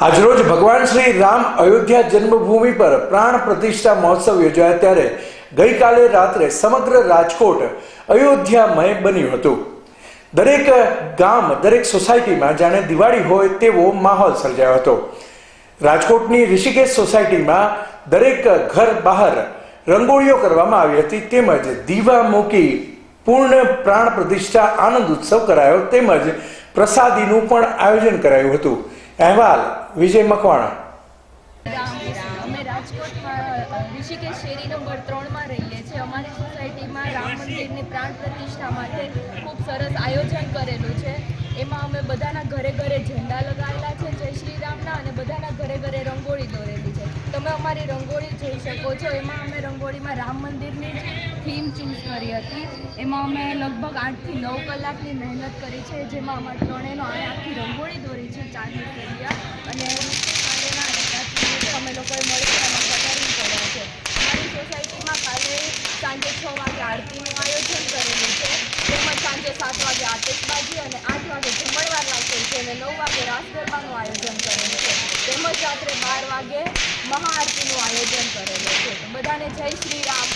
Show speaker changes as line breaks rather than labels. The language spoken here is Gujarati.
આજરોજ ભગવાન શ્રી રામ અયોધ્યા જન્મભૂમિ પર પ્રાણ પ્રતિષ્ઠા મહોત્સવ યોજાયા ત્યારે ગઈકાલે રાત્રે સમગ્ર રાજકોટ અયોધ્યામય બન્યું હતું. દરેક ગામ, દરેક સોસાયટીમાં જાણે દિવાળી હોય તેવો માહોલ સર્જાયો હતો. રાજકોટની ઋષિકેશ સોસાયટીમાં દરેક ઘર બહાર રંગોળીઓ કરવામાં આવી હતી તેમજ દીવા મૂકી પૂર્ણ પ્રાણ પ્રતિષ્ઠા આનંદ ઉત્સવ કરાયો તેમજ પ્રસાદીનું પણ આયોજન કરાયું હતું. અહેવાલ, વિજય મકવાણા.
અમે રાજકોટમાં ઋષિકેશ શેરી નંબર ત્રણમાં રહીએ છીએ. અમારી સોસાયટીમાં રામ મંદિરની પ્રાણ પ્રતિષ્ઠા માટે ખૂબ સરસ આયોજન કરેલું છે. એમાં અમે બધાના ઘરે ઘરે ઝંડા લગાવેલા છે. જય શ્રી રામના અને બધાના ઘરે ઘરે રંગોળી દોરેલી છે. તમે અમારી રંગોળી જોઈ શકો છો. એમાં અમે રંગોળીમાં રામ મંદિરની થીમ ચૂઝ કરી હતી. એમાં અમે લગભગ આઠથી નવ કલાકની મહેનત કરી છે, જેમાં અમારે ત્રણેયનો આખી રંગોળી છે ફેરિયા અને અમે લોકોએ મળીને એમાં કલરિંગ કર્યા છે. અમારી સોસાયટીમાં કાલે સાંજે છ વાગે આરતીનું આયોજન કરેલું છે. તેમજ સાંજે સાત વાગે આતશબાજી અને આઠ વાગે જમણવાર રાખેલ છે અને નવ વાગે રાસ ગરબાનું આયોજન કરેલું છે. તેમજ રાત્રે બાર વાગે મહાઆરતીનું આયોજન કરેલું છે. બધાને જય શ્રી રામ.